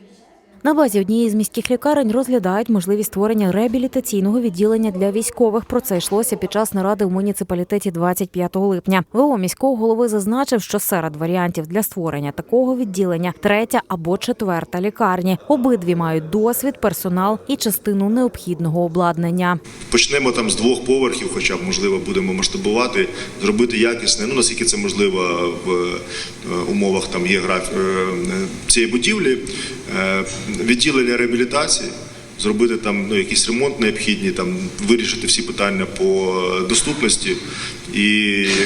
Yes. На базі однієї з міських лікарень розглядають можливість створення реабілітаційного відділення для військових. Про це йшлося під час наради в муніципалітеті 25 липня. ВО міського голови зазначив, що серед варіантів для створення такого відділення третя або четверта лікарні. Обидві мають досвід, персонал і частину необхідного обладнання. Почнемо там з двох поверхів, хоча б можливо будемо масштабувати, зробити якісне, ну наскільки це можливо в е, умовах там географ... е, цієї будівлі, е, відділення реабілітації. Зробити там ну, якийсь ремонт необхідний, там вирішити всі питання по доступності. І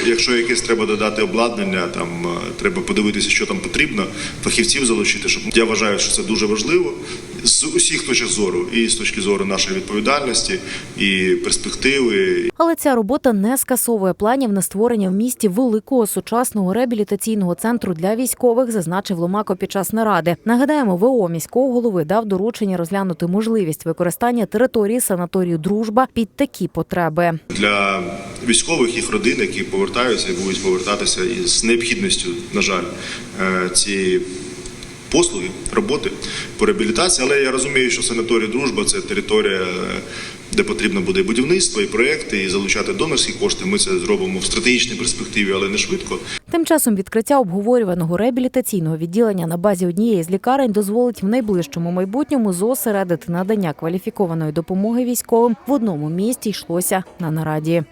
якщо якесь треба додати обладнання, там е, треба подивитися, що там потрібно, фахівців залучити. Щоб я вважаю, що це дуже важливо з усіх точок зору, і з точки зору нашої відповідальності, і перспективи, Але ця робота не скасовує планів на створення в місті великого сучасного реабілітаційного центру для військових, зазначив Ломако під час наради. Нагадаємо, ВО міського голови дав доручення розглянути можливість використання території санаторію Дружба під такі потреби. для військових їх родин, які повертаються і будуть повертатися із необхідністю, на жаль, е, цієї послуги, роботи по реабілітації. Але я розумію, що санаторій дружба це територія, де потрібно буде і будівництво, і проекти, і залучати донорські кошти. Ми це зробимо в стратегічній перспективі, але не швидко. Тим часом відкриття обговорюваного реабілітаційного відділення на базі однієї з лікарень дозволить в найближчому майбутньому зосередити надання кваліфікованої допомоги військовим в одному місті йшлося на нараді.